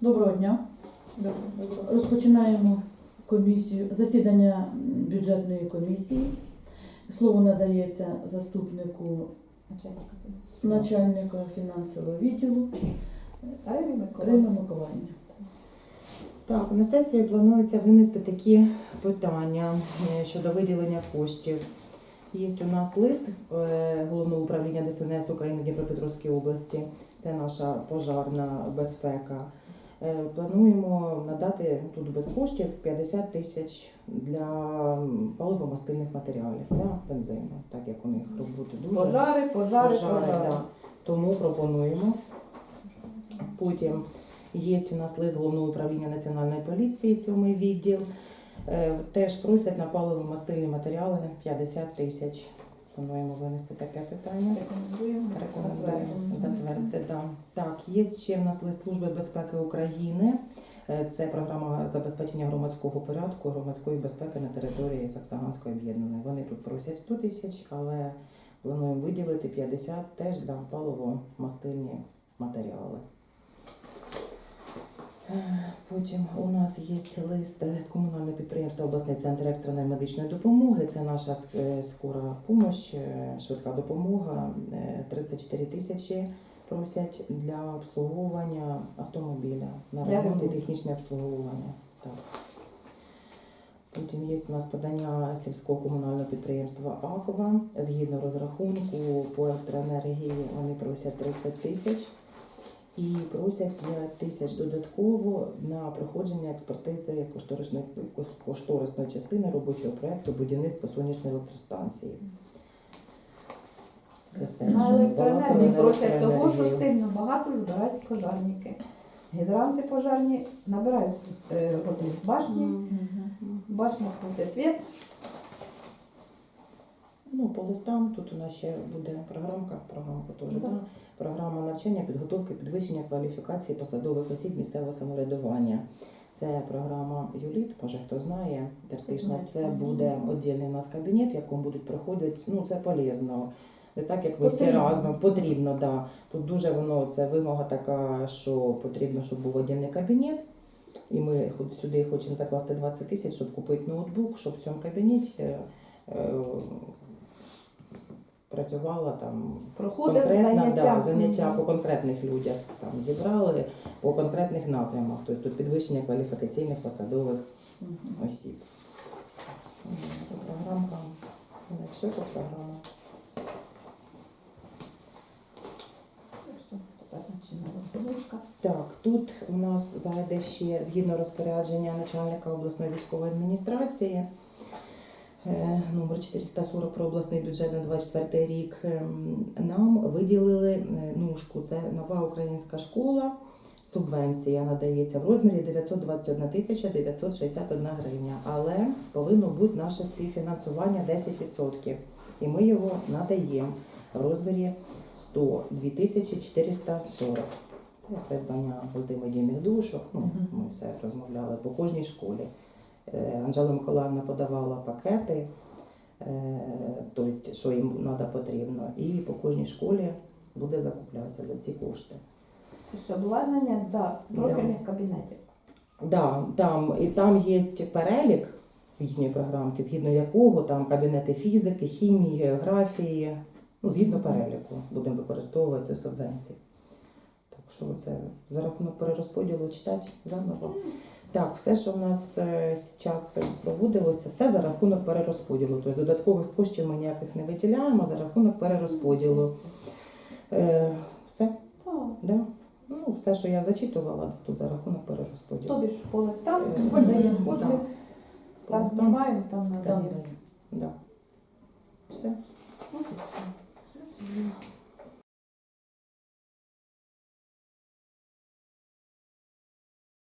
Доброго дня. Розпочинаємо комісію, засідання бюджетної комісії. Слово надається заступнику начальника фінансового відділу Римі Миколаївні. Так, на сесію планується винести такі питання е, щодо виділення коштів. Є у нас лист е, Головного управління ДСНС України в Дніпропетровській області. Це наша пожарна безпека. Е, Плануємо надати тут без коштів 50 тисяч для паливомастильних матеріалів для бензину, так як у них роботи дуже Пожари, пожари, пожари, пожари. да. Тому пропонуємо. Потім є у нас лист головного управління національної поліції, сьомий відділ. Е, Теж просять на паливо-мастильні матеріали 50 тисяч. Плануємо винести таке питання. Рекомендуємо. Рекомендуємо затвердити. Да. Так, є ще в нас лист Служби безпеки України. Е, Це програма забезпечення громадського порядку, громадської безпеки на території Саксаганської об'єднаної. Вони тут просять 100 тисяч, але плануємо виділити 50 теж для паливо-мастильні матеріали. Е, Потім у нас є лист е, комунального підприємства обласний центр екстреної медичної допомоги. Це наша е, скора допомога, швидка допомога. Е, 34 тисячі просять для обслуговування автомобіля на ремонт і технічне обслуговування. Так. Потім є у нас подання сільського комунального підприємства Аква. Згідно розрахунку по електроенергії вони просять 30 тисяч і просять 5 тисяч додатково на проходження експертизи кошторисної, кошторисної частини робочого проекту будівництва сонячної електростанції. Це все. На електроенергії просять того, що сильно багато збирають пожарники. Гідранти пожарні набирають е, води в башні, башня крути світ. Ну, по листам тут у нас ще буде програмка, програмка теж, Да. да. програма навчання, підготовки, підвищення кваліфікації посадових осіб місцевого самоврядування. Це програма Юліт, може хто знає, тертишна. Це буде віддільний у нас кабінет, в якому будуть проходити, ну це полезно. Не так, як ви всі разом, потрібно, да. Тут дуже воно, це вимога така, що потрібно, щоб був віддільний кабінет. І ми сюди хочемо закласти 20 тисяч, щоб купити ноутбук, щоб в цьому кабінеті е, е, працювала там конкретна заняття. да, заняття по конкретних людях. Там зібрали по конкретних напрямах, тобто тут підвищення кваліфікаційних посадових осіб. Це програмка. Тепер починає розподушка. Так, тут у нас зайде ще згідно розпорядження начальника обласної військової адміністрації. Е, Номер 440 про обласний бюджет на 24 рік ем, нам виділили е, нужку. Це нова українська школа. Субвенція надається в розмірі 921 тисяча 961 гривня, але повинно бути наше співфінансування 10%. І ми його надаємо в розмірі 102 тисячі 440. Це придбання мультимедійних душок. Ну, ми все розмовляли по кожній школі. Е, Анжела Миколаївна подавала пакети, е, тобто, що їм треба потрібно, і по кожній школі буде закуплятися за ці кошти. Тобто обладнання да, профільних кабінетів. Да, там, і там є перелік їхньої програмки, згідно якого там кабінети фізики, хімії, географії, ну, згідно переліку будемо використовувати ці субвенції. Так що це за рахунок перерозподілу читати заново. Так, все, що в нас зараз проводилося, все за рахунок перерозподілу. Тобто додаткових коштів ми ніяких не виділяємо, а за рахунок перерозподілу. Е, все, Так. да? Ну, все, що я зачитувала, тут за рахунок перерозподілу. Тобі ж по листам Е, подаємо кошти, там знімаємо, там надаємо. Да. Все. І все.